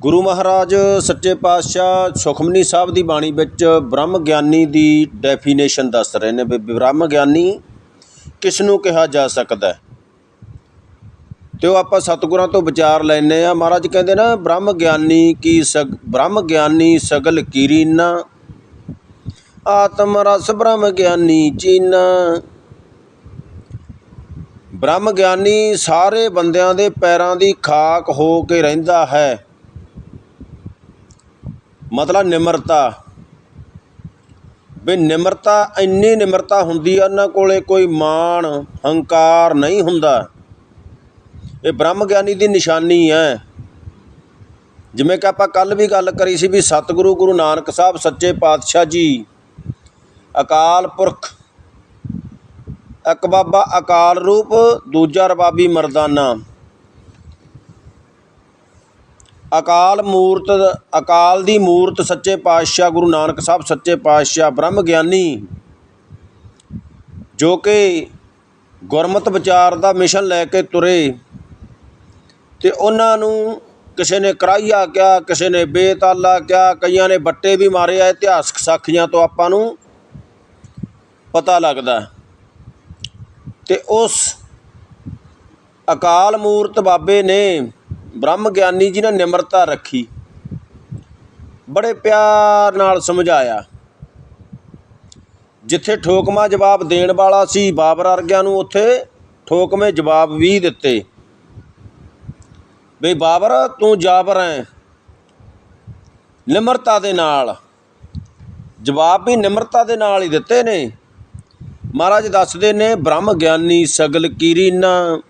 ਗੁਰੂ ਮਹਾਰਾਜ ਸੱਚੇ ਪਾਤਸ਼ਾਹ ਸੁਖਮਨੀ ਸਾਹਿਬ ਦੀ ਬਾਣੀ ਵਿੱਚ ਬ੍ਰਹਮ ਗਿਆਨੀ ਦੀ ਡੈਫੀਨੇਸ਼ਨ ਦੱਸ ਰਹੇ ਨੇ ਵੀ ਬ੍ਰਹਮ ਗਿਆਨੀ ਕਿਸ ਨੂੰ ਕਿਹਾ ਜਾ ਸਕਦਾ ਹੈ। ਤੇ ਉਹ ਆਪਾਂ ਸਤਿਗੁਰਾਂ ਤੋਂ ਵਿਚਾਰ ਲੈਨੇ ਆ ਮਹਾਰਾਜ ਕਹਿੰਦੇ ਨਾ, ਬ੍ਰਹਮ ਗਿਆਨੀ ਕੀ ਸਗ, ਬ੍ਰਹਮ ਗਿਆਨੀ ਸਗਲ ਕੀਰੀਨਾ, ਆਤਮ ਰਸ ਬ੍ਰਹਮ ਗਿਆਨੀ ਚੀਨਾ। ਬ੍ਰਹਮ ਗਿਆਨੀ ਸਾਰੇ ਬੰਦਿਆਂ ਦੇ ਪੈਰਾਂ ਦੀ ਖਾਕ ਹੋ ਕੇ ਰਹਿੰਦਾ ਹੈ। ਮਤਲਬ ਨਿਮਰਤਾ। ਵੀ ਨਿਮਰਤਾ, ਇੰਨੀ ਨਿਮਰਤਾ ਹੁੰਦੀ ਆ, ਉਹਨਾਂ ਕੋਲੇ ਕੋਈ ਮਾਣ, ਹੰਕਾਰ ਨਹੀਂ ਹੁੰਦਾ। ਇਹ ਬ੍ਰਹਮ ਗਿਆਨੀ ਦੀ ਨਿਸ਼ਾਨੀ ਹੈ। ਜਿਵੇਂ ਕਿ ਆਪਾਂ ਕੱਲ ਵੀ ਗੱਲ ਕਰੀ ਸੀ ਵੀ ਸਤਿਗੁਰੂ ਗੁਰੂ ਨਾਨਕ ਸਾਹਿਬ ਸੱਚੇ ਪਾਤਸ਼ਾਹ ਜੀ, ਅਕਾਲ ਪੁਰਖ, ਇੱਕ ਬਾਬਾ ਅਕਾਲ ਰੂਪ, ਦੂਜਾ ਰਬਾਬੀ ਮਰਦਾਨਾ। ਅਕਾਲ ਮੂਰਤ, ਅਕਾਲ ਦੀ ਮੂਰਤ ਸੱਚੇ ਪਾਤਸ਼ਾਹ ਗੁਰੂ ਨਾਨਕ ਸਾਹਿਬ ਸੱਚੇ ਪਾਤਸ਼ਾਹ ਬ੍ਰਹਮ ਗਿਆਨੀ। ਜੋ ਕਿ ਗੁਰਮਤ ਵਿਚਾਰ ਦਾ ਮਿਸ਼ਨ ਲੈ ਕੇ ਤੁਰੇ। ਤੇ ਉਹਨਾਂ ਨੂੰ ਕਿਸੇ ਨੇ ਕਰਾਈਆ ਕਿਹਾ ਕਿਸੇ ਨੇ ਬੇਤਾਲਾ ਕਿਹਾ ਕਈਆਂ ਨੇ ਬੱਟੇ ਵੀ ਮਾਰੇ ਆ, ਇਤਿਹਾਸਕ ਸਾਖੀਆਂ ਤੋਂ ਆਪਾਂ ਨੂੰ ਪਤਾ ਲੱਗਦਾ। ਤੇ ਉਸ ਅਕਾਲ ਮੂਰਤ ਬਾਬੇ ਨੇ ਬ੍ਰਹਮ ਗਿਆਨੀ ਜੀ ਨੇ ਨਿਮਰਤਾ ਰੱਖੀ। ਬੜੇ ਪਿਆਰ ਨਾਲ ਸਮਝਾਇਆ। ਜਿੱਥੇ ਠੋਕਮਾ ਜਵਾਬ ਦੇਣ ਵਾਲਾ ਸੀ, ਬਾਬਰ ਵਰਗਿਆਂ ਨੂੰ ਉੱਥੇ ਠੋਕਮੇ ਜਵਾਬ ਵੀ ਦਿੱਤੇ। ਬਈ ਬਾਬਰ, ਤੂੰ ਜਾਬਰ ਹੈ। ਨਿਮਰਤਾ ਦੇ ਨਾਲ। ਜਵਾਬ ਵੀ ਨਿਮਰਤਾ ਦੇ ਨਾਲ ਹੀ ਦਿੱਤੇ ਨੇ। ਮਹਾਰਾਜ ਦੱਸਦੇ ਨੇ, ਬ੍ਰਹਮ ਗਿਆਨੀ ਸਗਲ ਕੀਰੀਨਾ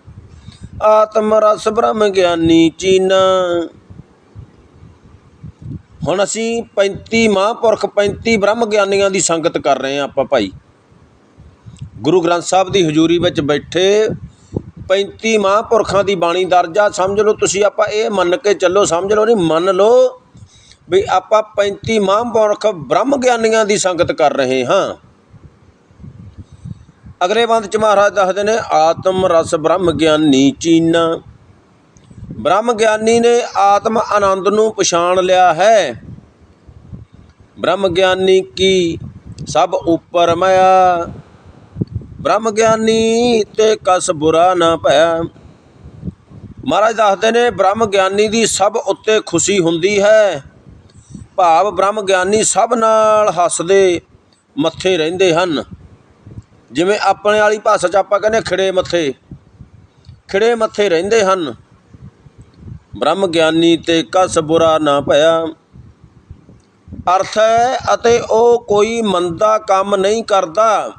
ਆਤਮ ਰਸ ਬ੍ਰਹਮ ਗਿਆਨੀ ਚੀਨਾ। ਹੁਣ ਅਸੀਂ 35 ਮਹਾਂਪੁਰਖ 35 ਬ੍ਰਹਮ ਗਿਆਨੀਆਂ ਦੀ ਸੰਗਤ ਕਰ ਰਹੇ ਹਾਂ ਆਪਾਂ ਭਾਈ। ਗੁਰੂ ਗ੍ਰੰਥ ਸਾਹਿਬ ਦੀ ਹਜ਼ੂਰੀ ਵਿੱਚ ਬੈਠੇ 35 ਮਹਾਂਪੁਰਖਾਂ ਦੀ ਬਾਣੀ ਦਰਜਾ ਸਮਝ ਲਓ। ਤੁਸੀਂ ਆਪਾਂ ਇਹ ਮੰਨ ਕੇ ਚੱਲੋ, ਸਮਝ ਲਓ ਨਹੀਂ, ਮੰਨ ਲਓ ਵੀ ਆਪਾਂ 35 ਮਹਾਂਪੁਰਖ ਬ੍ਰਹਮ ਗਿਆਨੀਆਂ ਦੀ ਸੰਗਤ ਕਰ ਰਹੇ ਹਾਂ। ਅਗਲੇ ਬੰਦ ਚ ਮਹਾਰਾਜ ਦੱਸਦੇ ਨੇ, ਆਤਮ ਰਸ ਬ੍ਰਹਮ ਗਿਆਨੀ ਚੀਨਾ। ਬ੍ਰਹਮ ਗਿਆਨੀ ਨੇ ਆਤਮ ਆਨੰਦ ਨੂੰ ਪਛਾਣ ਲਿਆ ਹੈ। ਬ੍ਰਹਮ ਗਿਆਨੀ ਕੀ? ਸਭ ਉੱਪਰ ਮਾਇਆ। ਬ੍ਰਹਮ ਗਿਆਨੀ ਤੇ ਕਸ ਬੁਰਾ ਨਾ ਭਇਆ। ਮਹਾਰਾਜ ਦੱਸਦੇ ਨੇ, ਬ੍ਰਹਮ ਗਿਆਨੀ ਦੀ ਸਭ ਉੱਤੇ ਖੁਸ਼ੀ ਹੁੰਦੀ ਹੈ। ਭਾਵ ਬ੍ਰਹਮ ਗਿਆਨੀ ਸਭ ਨਾਲ ਹੱਸਦੇ, ਮੱਥੇ ਰਹਿੰਦੇ ਹਨ। ਜਿਵੇਂ ਆਪਣੇ ਵਾਲੀ ਭਾਸ਼ਾ 'ਚ ਆਪਾਂ ਕਹਿੰਦੇ ਖਿੜੇ ਮੱਥੇ। ਖਿੜੇ ਮੱਥੇ ਰਹਿੰਦੇ ਹਨ। ਬ੍ਰਹਮ ਗਿਆਨੀ ਤੇ ਕਸ ਬੁਰਾ ਨਾ ਭਇਆ। ਅਰਥ ਹੈ ਅਤੇ ਉਹ ਕੋਈ ਮੰਦਾ ਕੰਮ ਨਹੀਂ ਕਰਦਾ।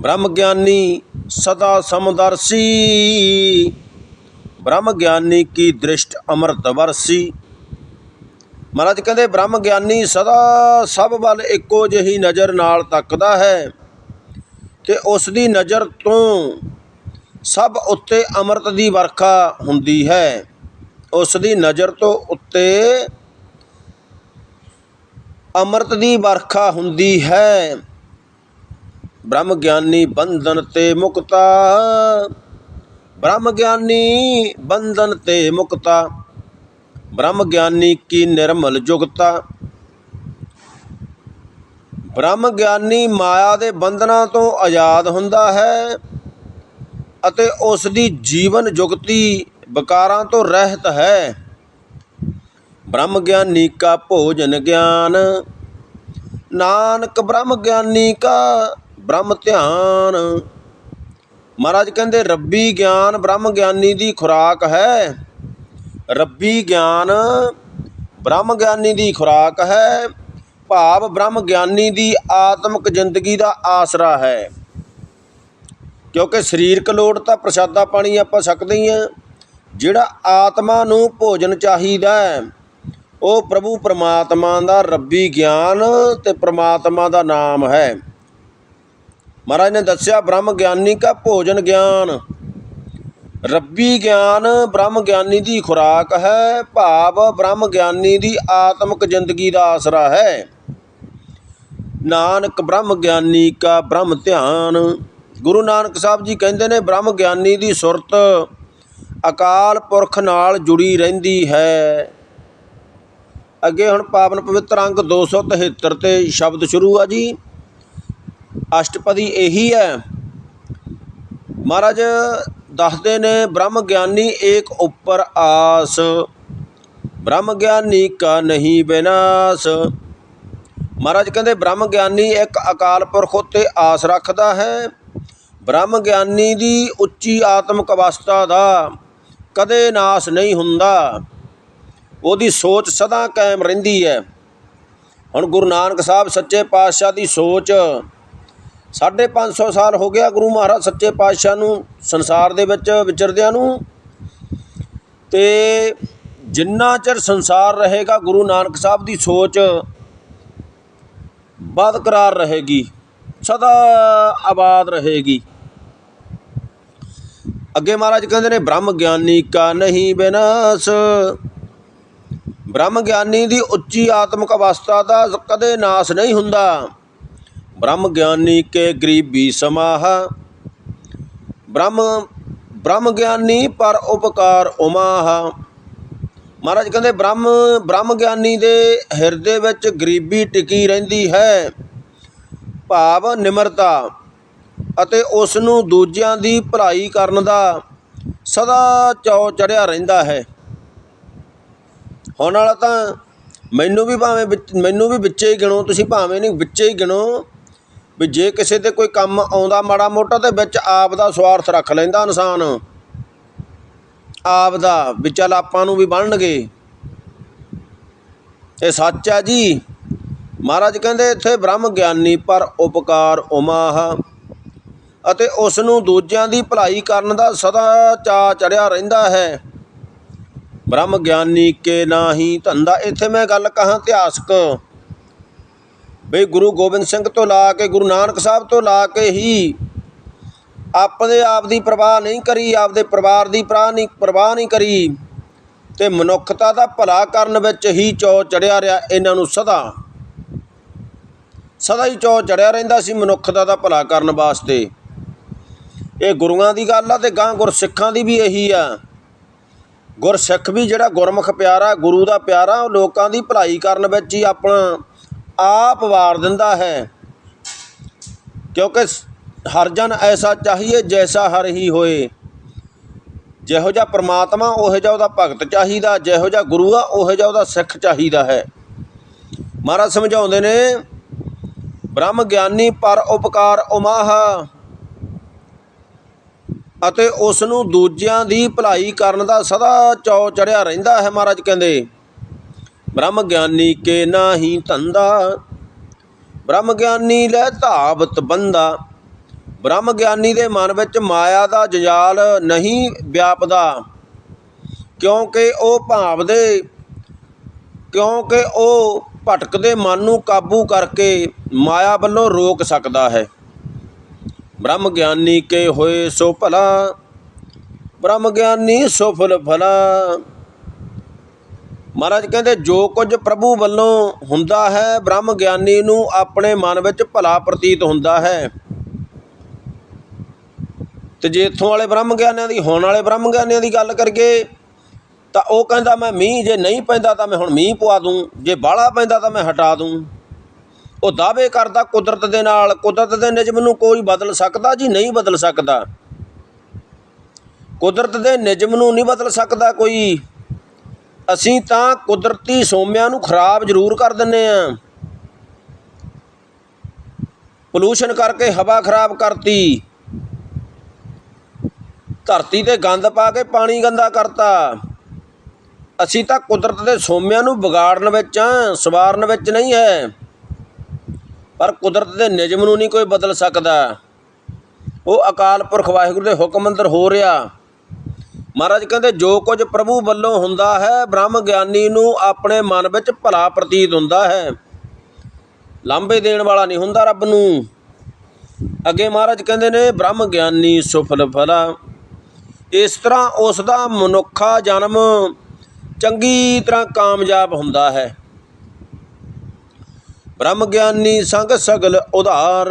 ਬ੍ਰਹਮ ਗਿਆਨੀ ਸਦਾ ਸਮਦਰਸੀ। ਬ੍ਰਹਮ ਗਿਆਨੀ ਕੀ ਦ੍ਰਿਸ਼ਟ ਅੰਮ੍ਰਿਤ ਵਰਸੀ। ਮਹਾਰਾਜ ਕਹਿੰਦੇ, ਬ੍ਰਹਮ ਗਿਆਨੀ ਸਦਾ ਸਭ ਵੱਲ ਇੱਕੋ ਜਿਹੀ ਨਜ਼ਰ ਨਾਲ ਤੱਕਦਾ ਹੈ ਤੇ ਉਸ ਦੀ ਨਜ਼ਰ ਤੋਂ ਸਭ ਉੱਤੇ ਅੰਮ੍ਰਿਤ ਦੀ ਵਰਖਾ ਹੁੰਦੀ ਹੈ। ਉਸ ਦੀ ਨਜ਼ਰ ਤੋਂ ਉੱਤੇ ਅੰਮ੍ਰਿਤ ਦੀ ਵਰਖਾ ਹੁੰਦੀ ਹੈ। ਬ੍ਰਹਮ ਗਿਆਨੀ ਬੰਧਨ ਤੇ ਮੁਕਤਾ। ਬ੍ਰਹਮ ਗਿਆਨੀ ਬੰਧਨ ਤੇ ਮੁਕਤਾ। ਬ੍ਰਹਮ ਗਿਆਨੀ ਕੀ ਨਿਰਮਲ ਜੁਗਤਾ। ਬ੍ਰਹਮ ਗਿਆਨੀ ਮਾਇਆ ਦੇ ਬੰਧਨਾਂ ਤੋਂ ਆਜ਼ਾਦ ਹੁੰਦਾ ਹੈ ਅਤੇ ਉਸ ਦੀ ਜੀਵਨ ਜੁਗਤੀ ਵਿਕਾਰਾਂ ਤੋਂ ਰਹਿਤ ਹੈ। ਬ੍ਰਹਮ ਗਿਆਨੀ ਕਾ ਭੋਜਨ ਗਿਆਨ। ਨਾਨਕ ਬ੍ਰਹਮ ਗਿਆਨੀ ਕਾ ਬ੍ਰਹਮ ਧਿਆਨ। ਮਹਾਰਾਜ ਕਹਿੰਦੇ, ਰੱਬੀ ਗਿਆਨ ਬ੍ਰਹਮ ਗਿਆਨੀ ਦੀ ਖੁਰਾਕ ਹੈ। ਰੱਬੀ ਗਿਆਨ ਬ੍ਰਹਮ ਗਿਆਨੀ ਦੀ ਖੁਰਾਕ ਹੈ, ਭਾਵ ਬ੍ਰਹਮ ਗਿਆਨੀ ਦੀ ਆਤਮਿਕ ਜ਼ਿੰਦਗੀ ਦਾ ਆਸਰਾ ਹੈ। ਕਿਉਂਕਿ ਸਰੀਰਕ ਲੋੜ ਤਾਂ ਪ੍ਰਸ਼ਾਦਾ ਪਾਣੀ ਆਪਾਂ ਸਕਦੇ ਹੀ ਆ ਜਿਹੜਾ ਆਤਮਾ ਨੂੰ ਭੋਜਨ ਚਾਹੀਦਾ ਹੈ, ਉਹ ਪ੍ਰਭੂ ਪਰਮਾਤਮਾ ਦਾ ਰੱਬੀ ਗਿਆਨ ਤੇ ਪਰਮਾਤਮਾ ਦਾ ਨਾਮ ਹੈ। ਮਹਾਰਾਜ ਨੇ ਦੱਸਿਆ, ਬ੍ਰਹਮ ਗਿਆਨੀ ਕਾ ਭੋਜਨ ਗਿਆਨ। ਰੱਬੀ ਗਿਆਨ ਬ੍ਰਹਮ ਗਿਆਨੀ ਦੀ ਖੁਰਾਕ ਹੈ, ਭਾਵ ਬ੍ਰਹਮ ਗਿਆਨੀ ਦੀ ਆਤਮਿਕ ਜ਼ਿੰਦਗੀ ਦਾ ਆਸਰਾ ਹੈ। ਨਾਨਕ ਬ੍ਰਹਮ ਗਿਆਨੀ ਕਾ ਬ੍ਰਹਮ ਧਿਆਨ। ਗੁਰੂ ਨਾਨਕ ਸਾਹਿਬ ਜੀ ਕਹਿੰਦੇ ਨੇ, ਬ੍ਰਹਮ ਗਿਆਨੀ ਦੀ ਸੁਰਤ ਅਕਾਲ ਪੁਰਖ ਨਾਲ ਜੁੜੀ ਰਹਿੰਦੀ ਹੈ। ਅੱਗੇ ਹੁਣ ਪਾਵਨ ਪਵਿੱਤਰ ਅੰਗ 273 ਤੇ ਸ਼ਬਦ ਸ਼ੁਰੂ ਆ ਜੀ। ਅਸ਼ਟਪਦੀ ਇਹੀ ਹੈ। ਮਹਾਰਾਜ ਦੱਸਦੇ ਨੇ ਬ੍ਰਹਮ ਗਿਆਨੀ ਏਕ ਉੱਪਰ ਆਸ ਬ੍ਰਹਮ ਗਿਆਨੀ ਕਾ ਨਹੀਂ ਬਿਨਾਸ਼। ਮਹਾਰਾਜ ਕਹਿੰਦੇ ਬ੍ਰਹਮ ਗਿਆਨੀ ਇੱਕ ਅਕਾਲ ਪੁਰਖ ਉੱਤੇ ਆਸ ਰੱਖਦਾ ਹੈ। ਬ੍ਰਹਮ ਗਿਆਨੀ ਦੀ ਉੱਚੀ ਆਤਮਿਕ ਅਵਸਥਾ ਦਾ ਕਦੇ ਨਾਸ ਨਹੀਂ ਹੁੰਦਾ। ਉਹਦੀ ਸੋਚ ਸਦਾ ਕਾਇਮ ਰਹਿੰਦੀ ਹੈ। ਹੁਣ ਗੁਰੂ ਨਾਨਕ ਸਾਹਿਬ ਸੱਚੇ ਪਾਤਸ਼ਾਹ ਦੀ ਸੋਚ ਸਾਢੇ ਪੰਜ ਸੌ ਸਾਲ ਹੋ ਗਿਆ ਗੁਰੂ ਮਹਾਰਾਜ ਸੱਚੇ ਪਾਤਸ਼ਾਹ ਨੂੰ ਸੰਸਾਰ ਦੇ ਵਿੱਚ ਵਿਚਰਦਿਆਂ ਨੂੰ। ਤੇ ਜਿੰਨਾ ਚਿਰ ਸੰਸਾਰ ਰਹੇਗਾ, ਗੁਰੂ ਨਾਨਕ ਸਾਹਿਬ ਦੀ ਸੋਚ ਬਰਕਰਾਰ ਰਹੇਗੀ, ਸਦਾ ਆਬਾਦ ਰਹੇਗੀ। ਅੱਗੇ ਮਹਾਰਾਜ ਕਹਿੰਦੇ ਨੇ, ਬ੍ਰਹਮ ਗਿਆਨੀ ਕਾ ਨਹੀਂ ਬਿਨਾਸ਼। ਬ੍ਰਹਮ ਗਿਆਨੀ ਦੀ ਉੱਚੀ ਆਤਮਿਕ ਅਵਸਥਾ ਦਾ ਕਦੇ ਨਾਸ ਨਹੀਂ ਹੁੰਦਾ। ਬ੍ਰਹਮ ਗਿਆਨੀ ਕੇ ਗਰੀਬੀ ਸਮਾਹ। ਬ੍ਰਹਮ ਬ੍ਰਹਮ ਗਿਆਨੀ ਪਰ ਉਪਕਾਰ ਉਮਾਹ। ਮਹਾਰਾਜ ਕਹਿੰਦੇ, ਬ੍ਰਹਮ ਬ੍ਰਹਮ ਗਿਆਨੀ ਦੇ ਹਿਰਦੇ ਵਿੱਚ ਗਰੀਬੀ ਟਿਕੀ ਰਹਿੰਦੀ ਹੈ। ਭਾਵ ਨਿਮਰਤਾ ਅਤੇ ਉਸ ਨੂੰ ਦੂਜਿਆਂ ਦੀ ਭਲਾਈ ਕਰਨ ਦਾ ਸਦਾ ਚੌ ਚੜਿਆ ਰਹਿੰਦਾ ਹੈ। ਹੁਣ ਵਾਲਾ ਤਾਂ ਮੈਨੂੰ ਵੀ ਭਾਵੇਂ ਵਿੱਚ- ਮੈਨੂੰ ਵੀ ਵਿੱਚੇ ਹੀ ਗਿਣੋ, ਤੁਸੀਂ ਭਾਵੇਂ ਨਹੀਂ ਵਿੱਚੇ ਹੀ ਗਿਣੋ। ਵੀ ਜੇ ਕਿਸੇ ਤੇ ਕੋਈ ਕੰਮ ਆਉਂਦਾ ਮਾੜਾ ਮੋਟਾ, ਤੇ ਵਿੱਚ ਆਪ ਦਾ ਸਵਾਰਥ ਰੱਖ ਲੈਂਦਾ ਇਨਸਾਨ। ਆਪ ਦਾ ਵੀ ਚੱਲ ਆਪਾਂ ਨੂੰ ਵੀ ਬਣਨਗੇ। ਇਹ ਸੱਚ ਆ ਜੀ। ਮਹਾਰਾਜ ਕਹਿੰਦੇ ਇੱਥੇ ਬ੍ਰਹਮ ਗਿਆਨੀ ਪਰ ਉਪਕਾਰ ਉਮਾਹ। ਅਤੇ ਉਸ ਨੂੰ ਦੂਜਿਆਂ ਦੀ ਭਲਾਈ ਕਰਨ ਦਾ ਸਦਾ ਚਾ ਚੜਿਆ ਰਹਿੰਦਾ ਹੈ। ਬ੍ਰਹਮ ਗਿਆਨੀ ਕੇ ਨਾਹੀ ਧੰਦਾ। ਇੱਥੇ ਮੈਂ ਗੱਲ ਕਹਾਂ ਇਤਿਹਾਸਕ ਬਈ ਗੁਰੂ ਗੋਬਿੰਦ ਸਿੰਘ ਤੋਂ ਲਾ ਕੇ, ਗੁਰੂ ਨਾਨਕ ਸਾਹਿਬ ਤੋਂ ਲਾ ਕੇ ਹੀ ਆਪਣੇ ਆਪ ਦੀ ਪ੍ਰਵਾਹ ਨਹੀਂ ਕਰੀ, ਆਪਦੇ ਪਰਿਵਾਰ ਦੀ ਪ੍ਰਵਾਹ ਨਹੀਂ ਪ੍ਰਵਾਹ ਨਹੀਂ ਕਰੀ, ਤੇ ਮਨੁੱਖਤਾ ਦਾ ਭਲਾ ਕਰਨ ਵਿੱਚ ਹੀ ਚੌ ਚੜਿਆ ਰਿਹਾ ਇਹਨਾਂ ਨੂੰ ਸਦਾ। ਸਦਾ ਹੀ ਚੌ ਚੜਿਆ ਰਹਿੰਦਾ ਸੀ ਮਨੁੱਖਤਾ ਦਾ ਭਲਾ ਕਰਨ ਵਾਸਤੇ। ਇਹ ਗੁਰੂਆਂ ਦੀ ਗੱਲ ਆ ਤੇ ਗਾਂ ਗੁਰਸਿੱਖਾਂ ਦੀ ਵੀ ਇਹੀ ਆ। ਗੁਰਸਿੱਖ ਵੀ ਜਿਹੜਾ ਗੁਰਮੁਖ ਪਿਆਰਾ, ਗੁਰੂ ਦਾ ਪਿਆਰਾ, ਉਹ ਲੋਕਾਂ ਦੀ ਭਲਾਈ ਕਰਨ ਵਿੱਚ ਹੀ ਆਪਣਾ ਆਪ ਵਾਰ ਦਿੰਦਾ ਹੈ। ਕਿਉਂਕਿ ਸ- ਹਰ ਜਨ ਐਸਾ ਚਾਹੀਏ ਜੈਸਾ ਹਰ ਹੀ ਹੋਏ। ਜਿਹੋ ਜਿਹਾ ਪ੍ਰਮਾਤਮਾ, ਉਹੋ ਜਿਹਾ ਉਹਦਾ ਭਗਤ ਚਾਹੀਦਾ। ਜਿਹੋ ਜਿਹਾ ਗੁਰੂ ਆ, ਉਹੋ ਜਿਹਾ ਉਹਦਾ ਸਿੱਖ ਚਾਹੀਦਾ ਹੈ। ਮਹਾਰਾਜ ਸਮਝਾਉਂਦੇ ਨੇ, ਬ੍ਰਹਮ ਗਿਆਨੀ ਪਰ ਉਪਕਾਰ ਉਮਾਹ। ਅਤੇ ਉਸ ਨੂੰ ਦੂਜਿਆਂ ਦੀ ਭਲਾਈ ਕਰਨ ਦਾ ਸਦਾ ਚੌ ਚੜਿਆ ਰਹਿੰਦਾ ਹੈ। ਮਹਾਰਾਜ ਕਹਿੰਦੇ ਬ੍ਰਹਮ ਗਿਆਨੀ ਕੇ ਨਾਹੀ ਧੰਦਾ। ਬ੍ਰਹਮ ਗਿਆਨੀ ਲੈ ਧਾਵਤ ਬੰਦਾ। ਬ੍ਰਹਮ ਗਿਆਨੀ ਦੇ ਮਨ ਵਿੱਚ ਮਾਇਆ ਦਾ ਜਜਾਲ ਨਹੀਂ ਵਿਆਪਦਾ। ਕਿਉਂਕਿ ਉਹ ਭਾਵ ਦੇ ਕਿਉਂਕਿ ਉਹ ਭਟਕਦੇ ਮਨ ਨੂੰ ਕਾਬੂ ਕਰਕੇ ਮਾਇਆ ਵੱਲੋਂ ਰੋਕ ਸਕਦਾ ਹੈ। ਬ੍ਰਹਮ ਗਿਆਨੀ ਕੇ ਹੋਏ ਸੋ ਭਲਾ ਬ੍ਰਹਮ ਗਿਆਨੀ ਸੋ ਫਲ। ਭਲਾ ਮਹਾਰਾਜ ਕਹਿੰਦੇ, ਜੋ ਕੁਝ ਪ੍ਰਭੂ ਵੱਲੋਂ ਹੁੰਦਾ ਹੈ, ਬ੍ਰਹਮ ਗਿਆਨੀ ਨੂੰ ਆਪਣੇ ਮਨ ਵਿੱਚ ਭਲਾ ਪ੍ਰਤੀਤ ਹੁੰਦਾ ਹੈ। ਤੇ ਜੇ ਇੱਥੋਂ ਵਾਲੇ ਬ੍ਰਹਮ ਗਿਆਨੀਆਂ ਦੀ, ਹੋਣ ਵਾਲੇ ਬ੍ਰਹਮ ਗਿਆਨੀਆਂ ਦੀ ਗੱਲ ਕਰੀਏ, ਤਾਂ ਉਹ ਕਹਿੰਦਾ, ਮੈਂ ਮੀਂਹ ਜੇ ਨਹੀਂ ਪੈਂਦਾ, ਤਾਂ ਮੈਂ ਹੁਣ ਮੀਂਹ ਪਵਾ ਦੂੰ। ਜੇ ਬਾਹਲਾ ਪੈਂਦਾ, ਤਾਂ ਮੈਂ ਹਟਾ ਦੂੰ। ਉਹ ਦਾਅਵੇ ਕਰਦਾ ਕੁਦਰਤ ਦੇ ਨਾਲ, ਕੁਦਰਤ ਦੇ ਨਿਯਮ ਨੂੰ ਕੋਈ ਬਦਲ ਸਕਦਾ ਜੀ? ਨਹੀਂ ਬਦਲ ਸਕਦਾ। ਕੁਦਰਤ ਦੇ ਨਿਯਮ ਨੂੰ ਨਹੀਂ ਬਦਲ ਸਕਦਾ ਕੋਈ। ਅਸੀਂ ਤਾਂ ਕੁਦਰਤੀ ਸੋਮਿਆਂ ਨੂੰ ਖਰਾਬ ਜ਼ਰੂਰ ਕਰ ਦਿੰਨੇ ਆ। ਪੋਲੂਸ਼ਨ ਕਰਕੇ ਹਵਾ ਖਰਾਬ ਕਰਤੀ। ਧਰਤੀ ਤੇ ਗੰਦ ਪਾ ਕੇ ਪਾਣੀ ਗੰਦਾ ਕਰਤਾ। ਅਸੀਂ ਤਾਂ ਕੁਦਰਤ ਦੇ ਸੋਮਿਆਂ ਨੂੰ ਵਿਗਾੜਨ ਵਿੱਚ ਆ, ਸਵਾਰਨ ਵਿੱਚ ਨਹੀਂ ਹੈ। ਪਰ ਕੁਦਰਤ ਦੇ ਨਿਯਮ ਨੂੰ ਨਹੀਂ ਕੋਈ ਬਦਲ ਸਕਦਾ। ਉਹ ਅਕਾਲ ਪੁਰਖ ਵਾਹਿਗੁਰੂ ਦੇ ਹੁਕਮ ਅੰਦਰ ਹੋ ਰਿਹਾ। ਮਹਾਰਾਜ ਕਹਿੰਦੇ, ਜੋ ਕੁਝ ਪ੍ਰਭੂ ਵੱਲੋਂ ਹੁੰਦਾ ਹੈ, ਬ੍ਰਹਮ ਗਿਆਨੀ ਨੂੰ ਆਪਣੇ ਮਨ ਵਿੱਚ ਭਲਾ ਪ੍ਰਤੀਤ ਹੁੰਦਾ ਹੈ। ਲਾਂਭੇ ਦੇਣ ਵਾਲਾ ਨਹੀਂ ਹੁੰਦਾ ਰੱਬ ਨੂੰ। ਅੱਗੇ ਮਹਾਰਾਜ ਕਹਿੰਦੇ ਨੇ, ਬ੍ਰਹਮ ਗਿਆਨੀ ਸੁਫਲ ਫਲਾ। ਇਸ ਤਰ੍ਹਾਂ ਉਸ ਦਾ ਮਨੁੱਖਾ ਜਨਮ ਚੰਗੀ ਤਰ੍ਹਾਂ ਕਾਮਯਾਬ ਹੁੰਦਾ ਹੈ। ਬ੍ਰਹਮ ਗਿਆਨੀ ਸੰਗ ਸਗਲ ਉਧਾਰ।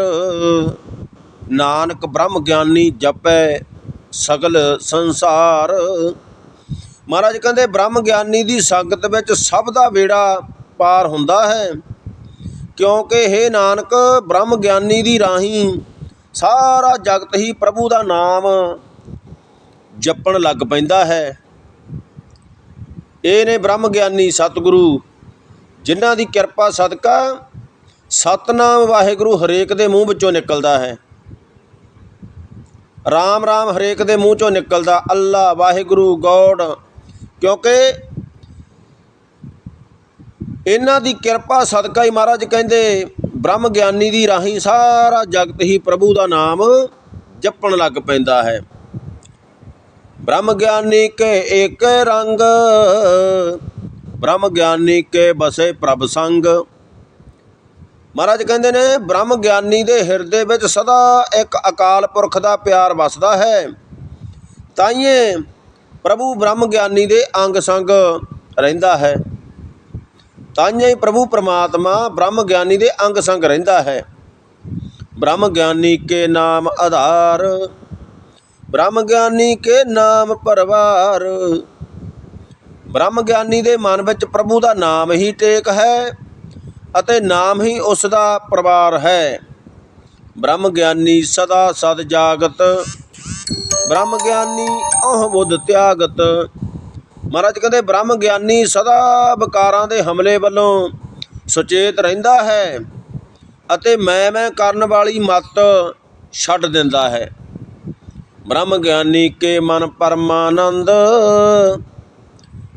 ਨਾਨਕ ਬ੍ਰਹਮ ਗਿਆਨੀ ਜਪੈ। ਸਗਲ ਸੰਸਾਰ। ਮਹਾਰਾਜ ਕਹਿੰਦੇ, ਬ੍ਰਹਮ ਗਿਆਨੀ ਦੀ ਸੰਗਤ ਵਿੱਚ ਸਭ ਦਾ ਬੇੜਾ ਪਾਰ ਹੁੰਦਾ ਹੈ। ਕਿਉਂਕਿ ਇਹ ਨਾਨਕ, ਬ੍ਰਹਮ ਗਿਆਨੀ ਦੀ ਰਾਹੀਂ ਸਾਰਾ ਜਗਤ ਹੀ ਪ੍ਰਭੂ ਦਾ ਨਾਮ ਜਪਣ ਲੱਗ ਪੈਂਦਾ ਹੈ। ਇਹ ਨੇ ਬ੍ਰਹਮ ਗਿਆਨੀ ਸਤਿਗੁਰੂ, ਜਿਨ੍ਹਾਂ ਦੀ ਕਿਰਪਾ ਸਦਕਾ ਸਤਨਾਮ ਵਾਹਿਗੁਰੂ ਹਰੇਕ ਦੇ ਮੂੰਹ ਵਿੱਚੋਂ ਨਿਕਲਦਾ ਹੈ। ਰਾਮ ਰਾਮ ਹਰੇਕ ਦੇ ਮੂੰਹ ਚੋਂ ਨਿਕਲਦਾ, ਅੱਲਾ ਵਾਹਿਗੁਰੂ ਗੋਡ। ਕਿਉਂਕਿ ਇਹਨਾਂ ਦੀ ਕਿਰਪਾ ਸਦਕਾ ਹੀ ਮਹਾਰਾਜ ਕਹਿੰਦੇ, ਬ੍ਰਹਮ ਗਿਆਨੀ ਦੀ ਰਾਹੀਂ ਸਾਰਾ ਜਗਤ ਹੀ ਪ੍ਰਭੂ ਦਾ ਨਾਮ ਜਪਣ ਲੱਗ ਪੈਂਦਾ ਹੈ। ਬ੍ਰਹਮ ਗਿਆਨੀ ਕੇ ਏਕ ਰੰਗ, ਬ੍ਰਹਮ ਗਿਆਨੀ ਕੇ ਬਸੇ ਪ੍ਰਭ ਸੰਗ। ਮਹਾਰਾਜ ਕਹਿੰਦੇ ਨੇ, ਬ੍ਰਹਮ ਗਿਆਨੀ ਦੇ ਹਿਰਦੇ ਵਿੱਚ ਸਦਾ ਇੱਕ ਅਕਾਲ ਪੁਰਖ ਦਾ ਪਿਆਰ ਵਸਦਾ ਹੈ। ਤਾਈਏ, ਪ੍ਰਭੂ ਬ੍ਰਹਮ ਗਿਆਨੀ ਦੇ ਅੰਗ ਸੰਗ ਰਹਿੰਦਾ ਹੈ। ਤਾਈਏ ਹੀ ਪ੍ਰਭੂ ਪ੍ਰਮਾਤਮਾ ਬ੍ਰਹਮ ਗਿਆਨੀ ਦੇ ਅੰਗ ਸੰਗ ਰਹਿੰਦਾ ਹੈ। ਬ੍ਰਹਮ ਗਿਆਨੀ ਕੇ ਨਾਮ ਆਧਾਰ, ਬ੍ਰਹਮ ਗਿਆਨੀ ਕੇ ਨਾਮ ਪਰਵਾਰ। ਬ੍ਰਹਮ ਗਿਆਨੀ ਦੇ ਮਨ ਵਿੱਚ ਪ੍ਰਭੂ ਦਾ ਨਾਮ ਹੀ ਟੇਕ ਹੈ। ਅਤੇ ਨਾਮ ਹੀ ਉਸ ਦਾ ਪਰਿਵਾਰ ਹੈ। ਬ੍ਰਹਮ ਗਿਆਨੀ ਸਦਾ ਸਦ ਜਾਗਤ। ਬ੍ਰਹਮ ਗਿਆਨੀ ਉਹ ਬੁੱਧ ਤਿਆਗਤ। ਮਹਾਰਾਜ ਕਹਿੰਦੇ, ਬ੍ਰਹਮ ਗਿਆਨੀ ਸਦਾ ਵਿਕਾਰਾਂ ਦੇ ਹਮਲੇ ਵੱਲੋਂ ਸੁਚੇਤ ਰਹਿੰਦਾ ਹੈ ਅਤੇ ਮੈਂ ਮੈਂ ਕਰਨ ਵਾਲੀ ਮਤ ਛੱਡ ਦਿੰਦਾ ਹੈ। ਬ੍ਰਹਮ ਗਿਆਨੀ ਕੇ ਮਨ ਪਰਮਾਨੰਦ।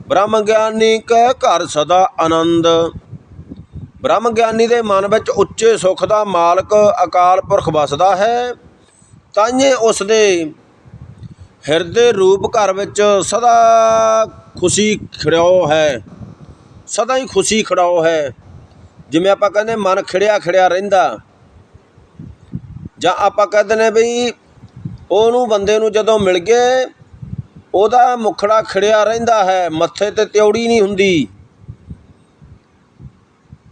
ਬ੍ਰਹਮ ਗਿਆਨੀ ਕੈ ਘਰ ਸਦਾ ਆਨੰਦ। ਬ੍ਰਹਮ ਗਿਆਨੀ ਦੇ ਮਨ ਵਿੱਚ ਉੱਚੇ ਸੁਖ ਦਾ ਮਾਲਕ ਅਕਾਲ ਪੁਰਖ ਵਸਦਾ ਹੈ ਤਾਂਏ ਉਸ ਦੇ ਹਿਰਦੇ ਰੂਪ ਘਰ ਵਿੱਚ ਸਦਾ ਖੁਸ਼ੀ ਖੜਿਓ ਹੈ, ਸਦਾ ਹੀ ਖੁਸ਼ੀ ਖੜਾਓ ਹੈ। ਜਿਵੇਂ ਆਪਾਂ ਕਹਿੰਦੇ ਮਨ ਖਿੜਿਆ ਖਿੜਿਆ ਰਹਿੰਦਾ, ਜਾਂ ਆਪਾਂ ਕਹਿੰਦੇ ਨੇ ਵੀ ਉਹਨੂੰ ਬੰਦੇ ਨੂੰ ਜਦੋਂ ਮਿਲ ਗਏ, ਉਹਦਾ ਮੁਖੜਾ ਖਿੜਿਆ ਰਹਿੰਦਾ ਹੈ, ਮੱਥੇ ਤੇ ਤਿਉੜੀ ਨਹੀਂ ਹੁੰਦੀ।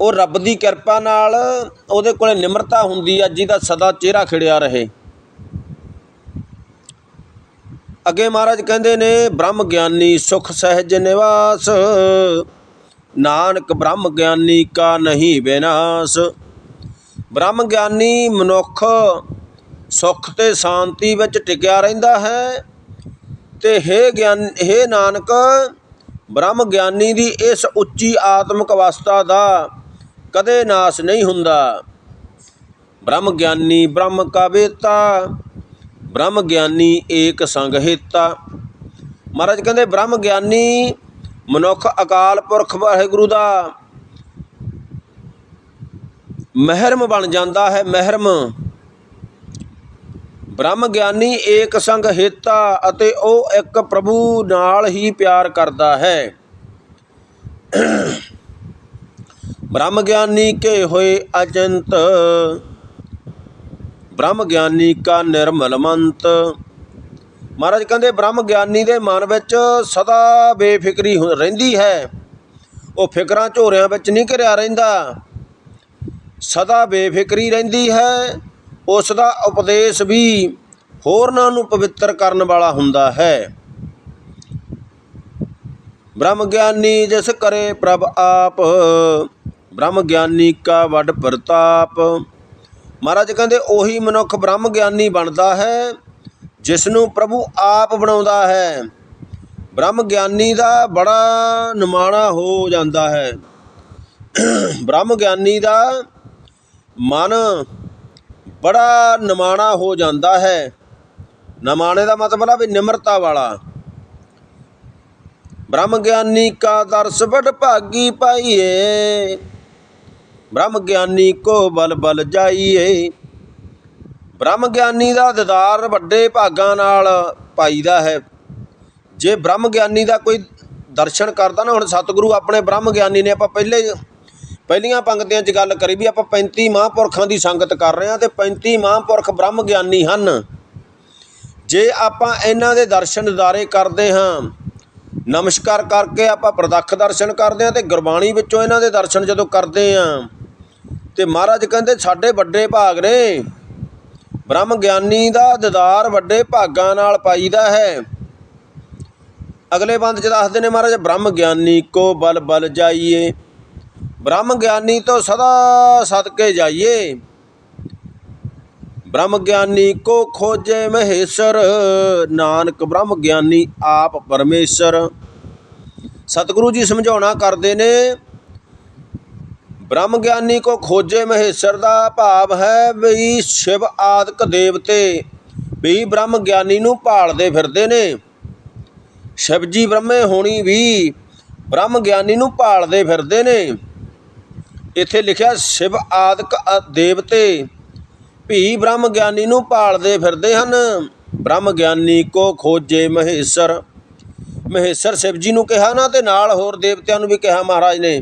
ਉਹ ਰੱਬ ਦੀ ਕਿਰਪਾ ਨਾਲ ਉਹਦੇ ਕੋਲੇ ਨਿਮਰਤਾ ਹੁੰਦੀ ਆ, ਜਿਹਦਾ ਸਦਾ ਚਿਹਰਾ ਖਿੜਿਆ ਰਹੇ। ਅੱਗੇ ਮਹਾਰਾਜ ਕਹਿੰਦੇ ਨੇ, ਬ੍ਰਹਮ ਗਿਆਨੀ ਸੁਖ ਸਹਿਜ ਨਿਵਾਸ, ਨਾਨਕ ਬ੍ਰਹਮ ਗਿਆਨੀ ਕਾ ਨਹੀਂ ਵਿਨਾਸ਼। ਬ੍ਰਹਮ ਗਿਆਨੀ ਮਨੁੱਖ ਸੁਖ ਤੇ ਸ਼ਾਂਤੀ ਵਿੱਚ ਟਿਕਿਆ ਰਹਿੰਦਾ ਹੈ ਤੇ ਹੇ ਗਿਆਨ, ਹੇ ਨਾਨਕ, ਬ੍ਰਹਮ ਗਿਆਨੀ ਦੀ ਇਸ ਉੱਚੀ ਆਤਮਿਕ ਅਵਸਥਾ ਦਾ ਕਦੇ ਨਾਸ ਨਹੀਂ ਹੁੰਦਾ। ਬ੍ਰਹਮ ਗਿਆਨੀ ਬ੍ਰਹਮ ਕਾ ਵੇਤਾ, ਬ੍ਰਹਮ ਗਿਆਨੀ ਏਕ ਸੰਗ ਹੇਤਾ। ਮਹਾਰਾਜ ਕਹਿੰਦੇ, ਬ੍ਰਹਮ ਗਿਆਨੀ ਮਨੁੱਖ ਅਕਾਲ ਪੁਰਖ ਵਾਹਿਗੁਰੂ ਦਾ ਮਹਿਰਮ ਬਣ ਜਾਂਦਾ ਹੈ, ਮਹਿਰਮ। ਬ੍ਰਹਮ ਗਿਆਨੀ ਏਕ ਸੰਗ ਹੇਤਾ ਅਤੇ ਉਹ ਇੱਕ ਪ੍ਰਭੂ ਨਾਲ ਹੀ ਪਿਆਰ ਕਰਦਾ ਹੈ। ਬ੍ਰਹਮ ਗਿਆਨੀ ਕੇ ਹੋਏ ਅਜੰਤ ਬ੍ਰਹਮ ਗਿਆਨੀ ਕਾ ਨਿਰਮਲ ਮੰਤ। ਮਹਾਰਾਜ ਕਹਿੰਦੇ ਬ੍ਰਹਮ ਗਿਆਨੀ ਦੇ ਮਨ ਵਿੱਚ ਸਦਾ ਬੇਫਿਕਰੀ ਰਹਿੰਦੀ ਹੈ। ਉਹ ਫਿਕਰਾਂ ਝੋਰਿਆਂ ਵਿੱਚ ਨਹੀਂ ਘਿਰਿਆ ਰਹਿੰਦਾ। ਸਦਾ ਬੇਫਿਕਰੀ ਰਹਿੰਦੀ ਹੈ। ਉਸ ਦਾ ਉਪਦੇਸ਼ ਵੀ ਹੋਰਨਾਂ ਨੂੰ ਪਵਿੱਤਰ ਕਰਨ ਵਾਲਾ ਹੁੰਦਾ ਹੈ। ਬ੍ਰਹਮ ਗਿਆਨੀ ਜਿਸ ਕਰੇ ਪ੍ਰਭ ਆਪ ਬ੍ਰਹਮ ਗਿਆਨੀ ਕਾ ਵੱਡ ਪ੍ਰਤਾਪ। ਮਹਾਰਾਜ ਕਹਿੰਦੇ, ਉਹੀ ਮਨੁੱਖ ਬ੍ਰਹਮ ਗਿਆਨੀ ਬਣਦਾ ਹੈ ਜਿਸ ਨੂੰ ਪ੍ਰਭੂ ਆਪ ਬਣਾਉਂਦਾ ਹੈ। ਬ੍ਰਹਮ ਗਿਆਨੀ ਦਾ ਬੜਾ ਨਿਮਾਣਾ ਹੋ ਜਾਂਦਾ ਹੈ। ਬ੍ਰਹਮ ਗਿਆਨੀ ਦਾ ਮਨ ਬੜਾ ਨਿਮਾਣਾ ਹੋ ਜਾਂਦਾ ਹੈ। ਨਿਮਾਣੇ ਦਾ ਮਤਲਬ ਹੈ ਵੀ ਨਿਮਰਤਾ ਵਾਲਾ। ਬ੍ਰਹਮ ਗਿਆਨੀ ਕਾ ਦਰਸ ਬੜ ਭਾਗੀ ਪਾਈਏ। ਬ੍ਰਹਮ ਗਿਆਨੀ ਕੋ ਬਲ ਬਲ ਜਾਈਏ। ਬ੍ਰਹਮ ਗਿਆਨੀ ਦਾ ਦਿਦਾਰ ਵੱਡੇ ਭਾਗਾਂ ਨਾਲ ਪਾਈਦਾ ਹੈ। ਜੇ ਬ੍ਰਹਮ ਗਿਆਨੀ ਦਾ ਕੋਈ ਦਰਸ਼ਨ ਕਰਦਾ ਨਾ, ਹੁਣ ਸਤਿਗੁਰੂ ਆਪਣੇ ਬ੍ਰਹਮ ਗਿਆਨੀ ਨੇ ਆਪਾਂ ਪਹਿਲੇ ਪਹਿਲੀਆਂ ਪੰਕਤੀਆਂ 'ਚ ਗੱਲ ਕਰੀ ਵੀ ਆਪਾਂ 35 ਮਹਾਂਪੁਰਖਾਂ ਦੀ ਸੰਗਤ ਕਰ ਰਹੇ ਹਾਂ ਤੇ 35 ਮਹਾਂਪੁਰਖ ਬ੍ਰਹਮ ਗਿਆਨੀ ਹਨ। ਜੇ ਆਪਾਂ ਇਹਨਾਂ ਦੇ ਦਰਸ਼ਨ ਦਿਦਾਰੇ ਕਰਦੇ ਹਾਂ, ਨਮਸਕਾਰ ਕਰਕੇ ਆਪਾਂ ਪ੍ਰਤੱਖ ਦਰਸ਼ਨ ਕਰਦੇ ਹਾਂ ਤੇ ਗੁਰਬਾਣੀ ਵਿੱਚੋਂ ਇਹਨਾਂ ਦੇ ਦਰਸ਼ਨ ਜਦੋਂ ਕਰਦੇ ਹਾਂ ਤੇ ਮਹਾਰਾਜ ਕਹਿੰਦੇ ਸਾਡੇ ਵੱਡੇ ਭਾਗ ਨੇ। ਬ੍ਰਹਮ ਗਿਆਨੀ ਦਾ ਦਿਦਾਰ ਵੱਡੇ ਭਾਗਾਂ ਨਾਲ ਪਾਈਦਾ ਹੈ। ਅਗਲੇ ਬੰਦ ਚ ਦੱਸਦੇ ਨੇ ਮਹਾਰਾਜ, ਬ੍ਰਹਮ ਗਿਆਨੀ ਕੋ ਬਲ ਬਲ ਜਾਈਏ। ਬ੍ਰਹਮ ਗਿਆਨੀ ਤੋਂ ਸਦਾ ਸਦਕੇ ਜਾਈਏ। ਬ੍ਰਹਮ ਗਿਆਨੀ ਕੋ ਖੋਜੇ ਮਹੇਸ਼ਰ, ਨਾਨਕ ਬ੍ਰਹਮ ਗਿਆਨੀ ਆਪ ਪਰਮੇਸ਼ਰ। ਸਤਿਗੁਰੂ ਜੀ ਸਮਝਾਉਣਾ ਕਰਦੇ ਨੇ ਬ੍ਰਹਮ ਗਿਆਨੀ ਕੋ ਖੋਜੇ ਮਹੇਸ਼ਰ ਦਾ ਭਾਵ ਹੈ, ਵੀ ਸ਼ਿਵ ਆਦਿਕ ਦੇਵਤੇ ਵੀ ਬ੍ਰਹਮ ਗਿਆਨੀ ਨੂੰ ਭਾਲਦੇ ਫਿਰਦੇ ਨੇ। ਸ਼ਿਵ ਜੀ ਬ੍ਰਹਮੇ ਹੋਣੀ ਵੀ ਬ੍ਰਹਮ ਗਿਆਨੀ ਨੂੰ ਭਾਲਦੇ ਫਿਰਦੇ ਨੇ। ਇੱਥੇ ਲਿਖਿਆ, ਸ਼ਿਵ ਆਦਿਕ ਦੇਵਤੇ ਭੀ ਬ੍ਰਹਮ ਗਿਆਨੀ ਨੂੰ ਭਾਲਦੇ ਫਿਰਦੇ ਹਨ। ਬ੍ਰਹਮ ਗਿਆਨੀ ਕੋ ਖੋਜੇ ਮਹੇਸ਼ਰ ਮਹੇਸ਼ਰ ਸ਼ਿਵ ਜੀ ਨੂੰ ਕਿਹਾ ਨਾ, ਤੇ ਨਾਲ ਹੋਰ ਦੇਵਤਿਆਂ ਨੂੰ ਵੀ ਕਿਹਾ ਮਹਾਰਾਜ ਨੇ।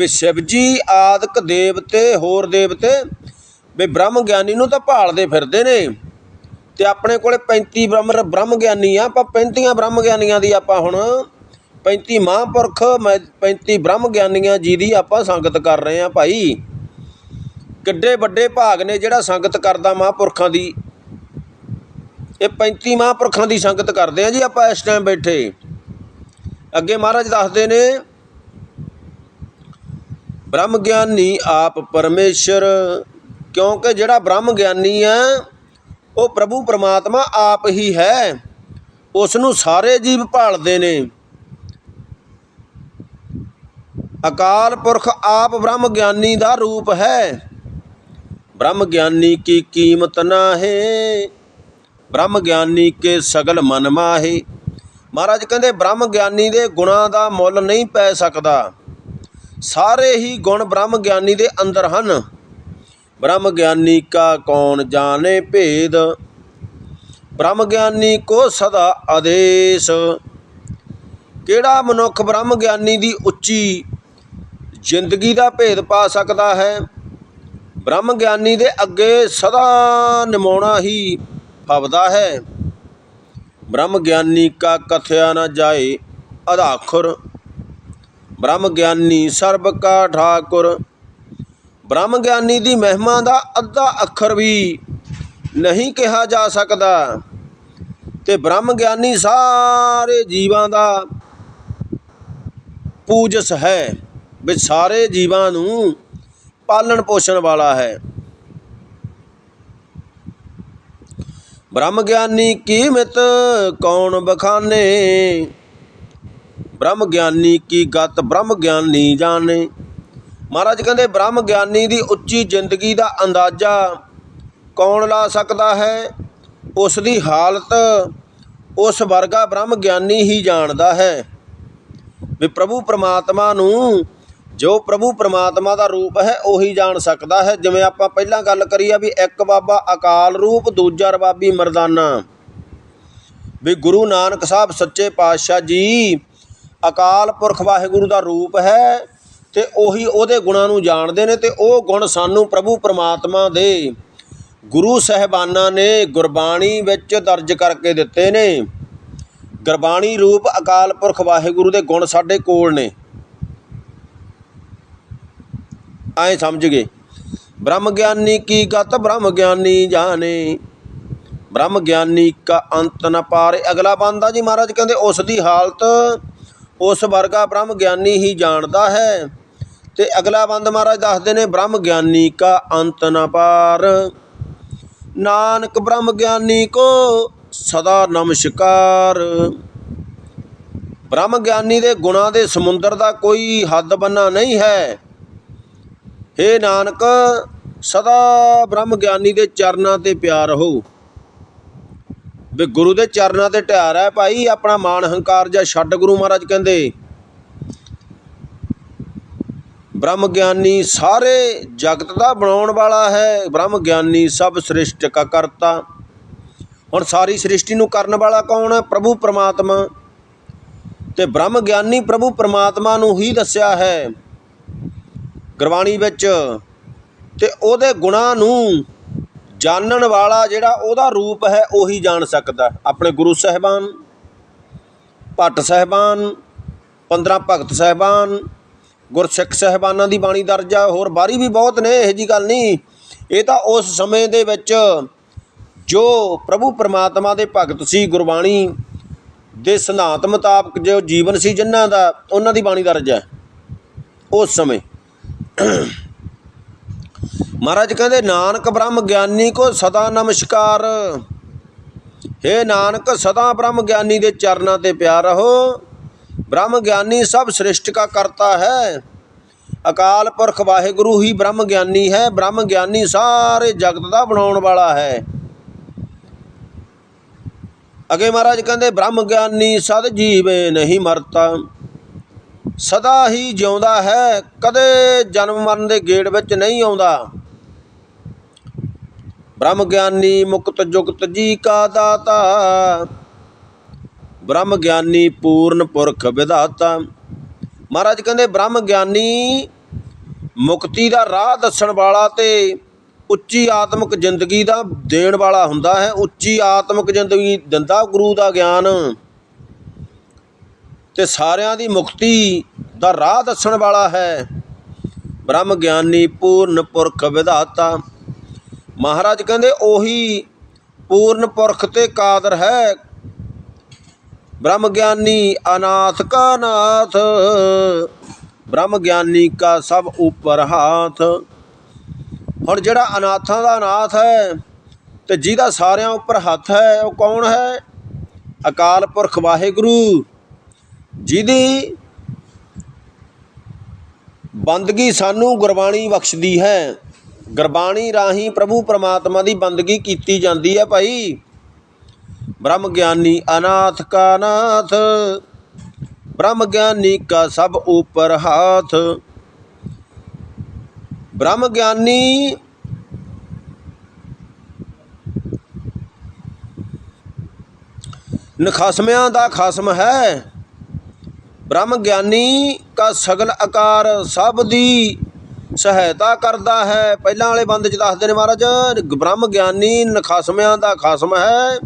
ਵੀ ਸ਼ਿਵ ਜੀ ਆਦਿਕ ਦੇਵਤੇ, ਹੋਰ ਦੇਵਤੇ ਵੀ ਬ੍ਰਹਮ ਗਿਆਨੀ ਨੂੰ ਤਾਂ ਭਾਲਦੇ ਫਿਰਦੇ ਨੇ। ਤੇ ਆਪਣੇ ਕੋਲੇ 35 ਬ੍ਰਹਮ ਬ੍ਰਹਮ ਗਿਆਨੀ ਆ, ਆਪਾਂ 35 ਬ੍ਰਹਮ ਗਿਆਨੀਆਂ ਦੀ ਆਪਾਂ ਹੁਣ 35 ਮਹਾਂਪੁਰਖ, ਮੈਂ 35 ਬ੍ਰਹਮ ਗਿਆਨੀਆਂ ਜੀ ਦੀ ਆਪਾਂ ਸੰਗਤ ਕਰ ਰਹੇ ਆ ਭਾਈ। ਕਿੱਡੇ ਵੱਡੇ ਭਾਗ ਨੇ ਜਿਹੜਾ ਸੰਗਤ ਕਰਦਾ ਮਹਾਂਪੁਰਖਾਂ ਦੀ। ਇਹ 35 ਮਹਾਂਪੁਰਖਾਂ ਦੀ ਸੰਗਤ ਕਰਦੇ ਆ ਜੀ ਆਪਾਂ ਇਸ ਟਾਈਮ ਬੈਠੇ। ਅੱਗੇ ਮਹਾਰਾਜ ਦੱਸਦੇ ਨੇ ਬ੍ਰਹਮ ਗਿਆਨੀ ਆਪ ਪਰਮੇਸ਼ਰ, ਕਿਉਂਕਿ ਜਿਹੜਾ ਬ੍ਰਹਮ ਗਿਆਨੀ ਹੈ, ਉਹ ਪ੍ਰਭੂ ਪਰਮਾਤਮਾ ਆਪ ਹੀ ਹੈ। ਉਸ ਨੂੰ ਸਾਰੇ ਜੀਵ ਭਾਲਦੇ ਨੇ। ਅਕਾਲ ਪੁਰਖ ਆਪ ਬ੍ਰਹਮ ਗਿਆਨੀ ਦਾ ਰੂਪ ਹੈ। ਬ੍ਰਹਮ ਗਿਆਨੀ ਕੀ ਕੀਮਤ ਨਾ ਹੈ ਬ੍ਰਹਮ ਗਿਆਨੀ ਕੇ ਸਗਲ ਮਨ ਮਾਹੇ? ਮਹਾਰਾਜ ਕਹਿੰਦੇ ਬ੍ਰਹਮ ਗਿਆਨੀ ਦੇ ਗੁਣਾਂ ਦਾ ਮੁੱਲ ਨਹੀਂ ਪੈ ਸਕਦਾ। ਸਾਰੇ ਹੀ ਗੁਣ ਬ੍ਰਹਮ ਗਿਆਨੀ ਦੇ ਅੰਦਰ ਹਨ। ਬ੍ਰਹਮ ਗਿਆਨੀ ਕਾ ਕੌਣ ਜਾਣੇ ਭੇਦ? ਬ੍ਰਹਮ ਗਿਆਨੀ ਕੋ ਸਦਾ ਆਦੇਸ਼। ਕਿਹੜਾ ਮਨੁੱਖ ਬ੍ਰਹਮ ਗਿਆਨੀ ਦੀ ਉੱਚੀ ਜ਼ਿੰਦਗੀ ਦਾ ਭੇਦ ਪਾ ਸਕਦਾ ਹੈ? ਬ੍ਰਹਮ ਗਿਆਨੀ ਦੇ ਅੱਗੇ ਸਦਾ ਨਿਮਾਉਣਾ ਹੀ ਫਬਦਾ ਹੈ। ਬ੍ਰਹਮ ਗਿਆਨੀ ਕਾ ਕਥਿਆ ਨਾ ਜਾਏ ਅਧਾਖੁਰ। ਬ੍ਰਹਮ ਗਿਆਨੀ ਸਰਬ ਕਾ ਠਾਕੁਰ। ਬ੍ਰਹਮ ਗਿਆਨੀ ਦੀ ਮਹਿਮਾ ਦਾ ਅੱਧਾ ਅੱਖਰ ਵੀ ਨਹੀਂ ਕਿਹਾ ਜਾ ਸਕਦਾ। ਤੇ ਬ੍ਰਹਮ ਗਿਆਨੀ ਸਾਰੇ ਜੀਵਾਂ ਦਾ ਪੂਜਸ ਹੈ, ਵੀ ਸਾਰੇ ਜੀਵਾਂ ਨੂੰ ਪਾਲਣ ਪੋਸ਼ਣ ਵਾਲਾ ਹੈ। ਬ੍ਰਹਮ ਗਿਆਨੀ ਕੀਮਤ ਕੌਣ ਬਖਾਨੇ? ਬ੍ਰਹਮ ਗਿਆਨੀ ਕੀ ਗਤ ਬ੍ਰਹਮ ਗਿਆਨੀ ਜਾਣੇ। ਮਹਾਰਾਜ ਕਹਿੰਦੇ ਬ੍ਰਹਮ ਗਿਆਨੀ ਦੀ ਉੱਚੀ ਜ਼ਿੰਦਗੀ ਦਾ ਅੰਦਾਜ਼ਾ ਕੌਣ ਲਾ ਸਕਦਾ ਹੈ? ਉਸ ਦੀ ਹਾਲਤ ਉਸ ਵਰਗਾ ਬ੍ਰਹਮ ਗਿਆਨੀ ਹੀ ਜਾਣਦਾ ਹੈ। ਵੀ ਪ੍ਰਭੂ ਪ੍ਰਮਾਤਮਾ ਨੂੰ ਜੋ ਪ੍ਰਭੂ ਪ੍ਰਮਾਤਮਾ ਦਾ ਰੂਪ ਹੈ, ਉਹੀ ਜਾਣ ਸਕਦਾ ਹੈ। ਜਿਵੇਂ ਆਪਾਂ ਪਹਿਲਾਂ ਗੱਲ ਕਰੀ ਆ ਵੀ ਇੱਕ ਬਾਬਾ ਅਕਾਲ ਰੂਪ, ਦੂਜਾ ਰਬਾਬੀ ਮਰਦਾਨਾ। ਵੀ ਗੁਰੂ ਨਾਨਕ ਸਾਹਿਬ ਸੱਚੇ ਪਾਤਸ਼ਾਹ ਜੀ ਅਕਾਲ ਪੁਰਖ ਵਾਹਿਗੁਰੂ ਦਾ ਰੂਪ ਹੈ ਤੇ ਉਹੀ ਉਹਦੇ ਗੁਣਾਂ ਨੂੰ ਜਾਣਦੇ ਨੇ ਤੇ ਉਹ ਗੁਣ ਸਾਨੂੰ ਪ੍ਰਭੂ ਪਰਮਾਤਮਾ ਦੇ ਗੁਰੂ ਸਹਿਬਾਨਾਂ ਨੇ ਗੁਰਬਾਣੀ ਵਿੱਚ ਦਰਜ ਕਰਕੇ ਦਿੱਤੇ ਨੇ। ਗੁਰਬਾਣੀ ਰੂਪ ਅਕਾਲ ਪੁਰਖ ਵਾਹਿਗੁਰੂ ਦੇ ਗੁਣ ਸਾਡੇ ਕੋਲ ਨੇ। ਆਏ ਸਮਝ ਗਏ। ਬ੍ਰਹਮ ਗਿਆਨੀ ਕੀ ਗਤ ਬ੍ਰਹਮ ਗਿਆਨੀ ਜਾਣੇ। ਬ੍ਰਹਮ ਗਿਆਨੀ ਕਾ ਅੰਤ ਨ ਪਾਰੇ। ਅਗਲਾ ਬੰਦਾ ਜੀ ਮਹਾਰਾਜ ਕਹਿੰਦੇ, ਉਸ ਦੀ ਹਾਲਤ ਉਸ ਵਰਗਾ ਬ੍ਰਹਮ ਗਿਆਨੀ ਹੀ ਜਾਣਦਾ ਹੈ। ਤੇ ਅਗਲਾ ਬੰਦ ਮਹਾਰਾਜ ਦੱਸਦੇ ਨੇ, ਬ੍ਰਹਮ ਗਿਆਨੀ ਕਾ ਅੰਤ ਨ ਪਾਰ। ਨਾਨਕ ਬ੍ਰਹਮ ਗਿਆਨੀ ਕੋ ਸਦਾ ਨਮਸਕਾਰ। ਬ੍ਰਹਮ ਗਿਆਨੀ ਦੇ ਗੁਣਾਂ ਦੇ ਸਮੁੰਦਰ ਦਾ ਕੋਈ ਹੱਦ ਬੰਨਾ ਨਹੀਂ ਹੈ। ਹੇ ਨਾਨਕ, ਸਦਾ ਬ੍ਰਹਮ ਗਿਆਨੀ ਦੇ ਚਰਨਾਂ ਤੇ ਪਿਆਰ ਹੋ ਵੀ ਗੁਰੂ ਦੇ ਚਰਨਾਂ ਤੇ ਢਿਆਰ ਹੈ ਭਾਈ, ਆਪਣਾ ਮਾਣ ਹੰਕਾਰ ਜਾਂ ਛੱਡ ਗੁਰੂ ਮਹਾਰਾਜ ਕਹਿੰਦੇ। ਬ੍ਰਹਮ ਗਿਆਨੀ ਸਾਰੇ ਜਗਤ ਦਾ ਬਣਾਉਣ ਵਾਲਾ ਹੈ, ਬ੍ਰਹਮ ਗਿਆਨੀ ਸਭ ਸ੍ਰਿਸ਼ਟ ਕਾ ਕਰਤਾ। ਹੁਣ ਸਾਰੀ ਸ੍ਰਿਸ਼ਟੀ ਨੂੰ ਕਰਨ ਵਾਲਾ ਕੌਣ ਹੈ? ਪ੍ਰਭੂ ਪਰਮਾਤਮਾ। ਤੇ ਬ੍ਰਹਮ ਗਿਆਨੀ ਪ੍ਰਭੂ ਪਰਮਾਤਮਾ ਨੂੰ ਹੀ ਦੱਸਿਆ ਹੈ। ਗੁਰਬਾਣੀ ਵਿੱਚ ਤੇ ਉਹਦੇ ਗੁਣਾਂ ਨੂੰ ਜਾਣਨ ਵਾਲਾ ਜਿਹੜਾ ਉਹਦਾ ਰੂਪ ਹੈ, ਉਹੀ ਜਾਣ ਸਕਦਾ। ਆਪਣੇ ਗੁਰੂ ਸਾਹਿਬਾਨ, ਭੱਟ ਸਾਹਿਬਾਨ 15 ਭਗਤ ਸਾਹਿਬਾਨ, ਗੁਰਸਿੱਖ ਸਾਹਿਬਾਨਾਂ ਦੀ ਬਾਣੀ ਦਰਜ ਆ ਹੋਰ ਬਾਰੀ ਵੀ ਬਹੁਤ ਨੇ, ਇਹੋ ਜੀ ਗੱਲ ਨਹੀਂ। ਇਹ ਤਾਂ ਉਸ ਸਮੇਂ ਦੇ ਵਿੱਚ ਜੋ ਪ੍ਰਭੂ ਪਰਮਾਤਮਾ ਦੇ ਭਗਤ ਸੀ, ਗੁਰਬਾਣੀ ਦੇ ਸਿਧਾਂਤ ਮੁਤਾਬਕ ਜੋ ਜੀਵਨ ਸੀ, ਜਿਨ੍ਹਾਂ ਦਾ, ਉਹਨਾਂ ਦੀ ਬਾਣੀ ਦਰਜ ਹੈ, ਉਸ ਸਮੇਂ। ਮਹਾਰਾਜ ਕਹਿੰਦੇ, ਨਾਨਕ ਬ੍ਰਹਮ ਗਿਆਨੀ ਕੋ ਸਦਾ ਨਮਸਕਾਰ। हे ਨਾਨਕ, ਸਦਾ ਬ੍ਰਹਮ ਗਿਆਨੀ ਦੇ ਚਰਨਾਂ ਤੇ ਪਿਆਰ ਰਹੋ। ਬ੍ਰਹਮ ਗਿਆਨੀ ਸਭ ਸ੍ਰਿਸ਼ਟ ਕਾ ਕਰਤਾ ਹੈ। ਅਕਾਲ ਪੁਰਖ ਵਾਹਿਗੁਰੂ ਹੀ ਬ੍ਰਹਮ ਗਿਆਨੀ ਹੈ। ਬ੍ਰਹਮ ਗਿਆਨੀ ਸਾਰੇ ਜਗਤ ਦਾ ਬਣਾਉਣ ਵਾਲਾ ਹੈ। ਅਗੇ ਮਹਾਰਾਜ ਕਹਿੰਦੇ, ਬ੍ਰਹਮ ਗਿਆਨੀ ਸਦ ਜੀਵੇ ਨਹੀਂ ਮਰਤਾ। ਸਦਾ ਹੀ ਜਿਉਂਦਾ ਹੈ। ਕਦੇ ਜਨਮ ਮਰਨ ਦੇ ਗੇੜ ਵਿੱਚ ਨਹੀਂ ਆਉਂਦਾ। ਬ੍ਰਹਮ ਗਿਆਨੀ ਮੁਕਤ ਜੁਗਤ ਜੀ ਕਾ ਦਾਤਾ। ਬ੍ਰਹਮ ਗਿਆਨੀ ਪੂਰਨ ਪੁਰਖ ਵਿਧਾਤਾ। ਮਹਾਰਾਜ ਕਹਿੰਦੇ ਬ੍ਰਹਮ ਗਿਆਨੀ ਮੁਕਤੀ ਦਾ ਰਾਹ ਦੱਸਣ ਵਾਲਾ ਤੇ ਉੱਚੀ ਆਤਮਿਕ ਜ਼ਿੰਦਗੀ ਦਾ ਦੇਣ ਵਾਲਾ ਹੁੰਦਾ ਹੈ। ਉੱਚੀ ਆਤਮਿਕ ਜ਼ਿੰਦਗੀ ਦਿੰਦਾ ਗੁਰੂ ਦਾ ਗਿਆਨ। ਤੇ ਸਾਰਿਆਂ ਦੀ ਮੁਕਤੀ ਦਾ ਰਾਹ ਦੱਸਣ ਵਾਲਾ ਹੈ। ਬ੍ਰਹਮ ਗਿਆਨੀ ਪੂਰਨ ਪੁਰਖ ਵਿਧਾਤਾ। ਮਹਾਰਾਜ ਕਹਿੰਦੇ ਉਹੀ ਪੂਰਨ ਪੁਰਖ ਤੇ ਕਾਦਰ ਹੈ। ਬ੍ਰਹਮ ਗਿਆਨੀ ਅਨਾਥ ਕਾ ਨਾਥ, ਬ੍ਰਹਮ ਗਿਆਨੀ ਕਾ ਸਭ ਉੱਪਰ ਹਾਥ। ਹੁਣ ਜਿਹੜਾ ਅਨਾਥਾਂ ਦਾ ਅਨਾਥ ਹੈ ਤੇ ਜਿਹਦਾ ਸਾਰਿਆਂ ਉੱਪਰ ਹੱਥ ਹੈ, ਉਹ ਕੌਣ ਹੈ? ਅਕਾਲ ਪੁਰਖ ਵਾਹਿਗੁਰੂ, ਜਿਹਦੀ ਬੰਦਗੀ ਸਾਨੂੰ ਗੁਰਬਾਣੀ ਬਖਸ਼ਦੀ ਹੈ। ਗੁਰਬਾਣੀ ਰਾਹੀਂ ਪ੍ਰਭੂ ਪਰਮਾਤਮਾ ਦੀ ਬੰਦਗੀ ਕੀਤੀ ਜਾਂਦੀ ਹੈ ਭਾਈ। ਬ੍ਰਹਮ ਗਿਆਨੀ ਅਨਾਥ ਕਾ ਨਾਥ, ਬ੍ਰਹਮ ਗਿਆਨੀ ਕਾ ਸਭ ਉਪਰ ਹਾਥ। ਬ੍ਰਹਮ ਗਿਆਨੀ ਨਖਾਸਮਿਆਂ ਦਾ ਖਸਮ ਹੈ। ਬ੍ਰਹਮ ਗਿਆਨੀ ਕਾ ਸਗਲ ਆਕਾਰ ਸਭ ਦੀ ਸਹਾਇਤਾ ਕਰਦਾ ਹੈ। ਪਹਿਲਾਂ ਵਾਲੇ ਬੰਦ ਚ ਦੱਸਦੇ ਨੇ ਮਹਾਰਾਜ, ਬ੍ਰਹਮ ਗਿਆਨੀ ਨਖਾਸਮਿਆਂ ਦਾ ਖਸਮ ਹੈ।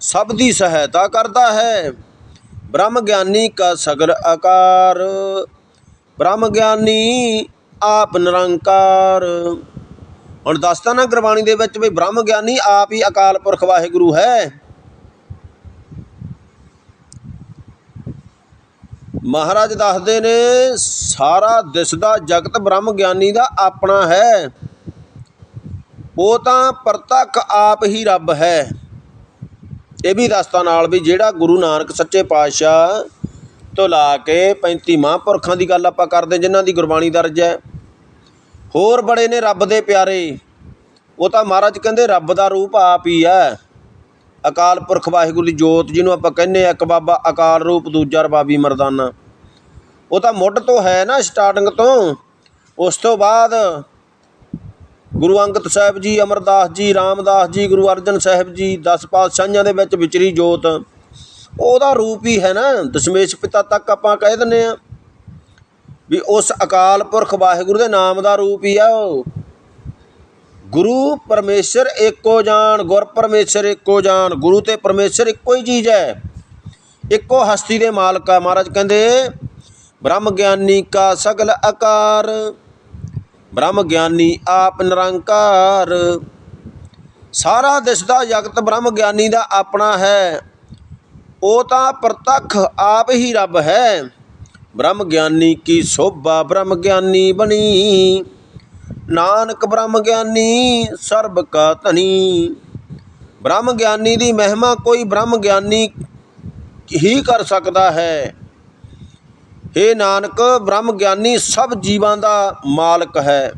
ਸਭ ਦੀ ਸਹਾਇਤਾ ਕਰਦਾ ਹੈ। ਬ੍ਰਹਮ ਗਿਆਨੀ ਕਾ ਸਗਲ ਆਕਾਰ। ਬ੍ਰਹਮ ਗਿਆਨੀ ਆਪ ਨਿਰੰਕਾਰ। ਹੁਣ ਦੱਸਦਾ ਨਾ ਗੁਰਬਾਣੀ ਦੇ ਵਿੱਚ ਵੀ ਬ੍ਰਹਮ ਗਿਆਨੀ ਆਪ ਹੀ ਅਕਾਲ ਪੁਰਖ ਵਾਹਿਗੁਰੂ ਹੈ। ਮਹਾਰਾਜ ਦੱਸਦੇ ਨੇ, ਸਾਰਾ ਦਿਸਦਾ ਜਗਤ ਬ੍ਰਹਮ ਗਿਆਨੀ ਦਾ ਆਪਣਾ ਹੈ। ਉਹ ਤਾਂ ਪ੍ਰਤੱਖ ਆਪ ਹੀ ਰੱਬ ਹੈ। ਇਹ ਵੀ ਦੱਸਤਾ ਨਾਲ ਵੀ ਜਿਹੜਾ ਗੁਰੂ ਨਾਨਕ ਸੱਚੇ ਪਾਤਸ਼ਾਹ ਤੋਂ ਲਾ ਕੇ 35 ਮਹਾਂਪੁਰਖਾਂ ਦੀ ਗੱਲ ਆਪਾਂ ਕਰਦੇ, ਜਿਨ੍ਹਾਂ ਦੀ ਗੁਰਬਾਣੀ ਦਰਜ ਹੈ। ਹੋਰ ਬੜੇ ਨੇ ਰੱਬ ਦੇ ਪਿਆਰੇ। ਉਹ ਤਾਂ ਮਹਾਰਾਜ ਕਹਿੰਦੇ, ਰੱਬ ਦਾ ਰੂਪ ਆਪ ਹੀ ਹੈ। ਅਕਾਲ ਪੁਰਖ ਵਾਹਿਗੁਰੂ ਦੀ ਜੋਤ, ਜਿਹਨੂੰ ਆਪਾਂ ਕਹਿੰਦੇ ਆ ਇੱਕ ਬਾਬਾ ਅਕਾਲ ਰੂਪ, ਦੂਜਾ ਰਬਾਬੀ ਮਰਦਾਨਾ। ਉਹ ਤਾਂ ਮੁੱਢ ਤੋਂ ਹੈ ਨਾ ਸਟਾਰਟਿੰਗ ਤੋਂ। ਉਸ ਤੋਂ ਬਾਅਦ ਗੁਰੂ ਅੰਗਦ ਸਾਹਿਬ ਜੀ, ਅਮਰਦਾਸ ਜੀ, ਰਾਮਦਾਸ ਜੀ, ਗੁਰੂ ਅਰਜਨ ਸਾਹਿਬ ਜੀ, ਦਸ ਪਾਤਸ਼ਾਹਾਂ ਦੇ ਵਿੱਚ ਵਿਚਰੀ ਜੋਤ। ਉਹਦਾ ਰੂਪ ਹੀ ਹੈ ਨਾ, ਦਸ਼ਮੇਸ਼ ਪਿਤਾ ਤੱਕ ਆਪਾਂ ਕਹਿ ਦਿੰਦੇ ਆ ਵੀ ਉਸ ਅਕਾਲ ਪੁਰਖ ਵਾਹਿਗੁਰੂ ਦੇ ਨਾਮ ਦਾ ਰੂਪ ਹੀ ਆ ਉਹ। ਗੁਰੂ ਪਰਮੇਸ਼ਰ ਏਕੋ ਜਾਣ ਗੁਰ ਪਰਮੇਸ਼ਰ ਏਕੋ ਜਾਣ ਗੁਰੂ ਤੇ ਪਰਮੇਸ਼ਰ ਇੱਕੋ ਹੀ ਚੀਜ਼ ਹੈ। ਇੱਕੋ ਹਸਤੀ ਦੇ ਮਾਲਕ ਆ ਮਹਾਰਾਜ ਕਹਿੰਦੇ, ਬ੍ਰਹਮ ਗਿਆਨੀ ਕਾ ਸਗਲ ਆਕਾਰ ਬ੍ਰਹਮ ਗਿਆਨੀ ਆਪ ਨਿਰੰਕਾਰ। ਸਾਰਾ ਦਿਸਦਾ ਜਗਤ ਬ੍ਰਹਮ ਗਿਆਨੀ ਦਾ ਆਪਣਾ ਹੈ। ਉਹ ਤਾਂ ਪ੍ਰਤੱਖ ਆਪ ਹੀ ਰੱਬ ਹੈ। ਬ੍ਰਹਮ ਗਿਆਨੀ ਕੀ ਸੋਭਾ ਬ੍ਰਹਮ ਗਿਆਨੀ ਬਣੀ। ਨਾਨਕ ਬ੍ਰਹਮ ਗਿਆਨੀ, ਸਰਬ ਕਾ ਧਨੀ। ਬ੍ਰਹਮ ਗਿਆਨੀ ਦੀ ਮਹਿਮਾ ਕੋਈ ਬ੍ਰਹਮ ਗਿਆਨੀ ਹੀ ਕਰ ਸਕਦਾ ਹੈ। हे ਨਾਨਕ, ਬ੍ਰਹਮ ਗਿਆਨੀ ਸਭ ਜੀਵਾਂ ਦਾ ਮਾਲਕ ਹੈ।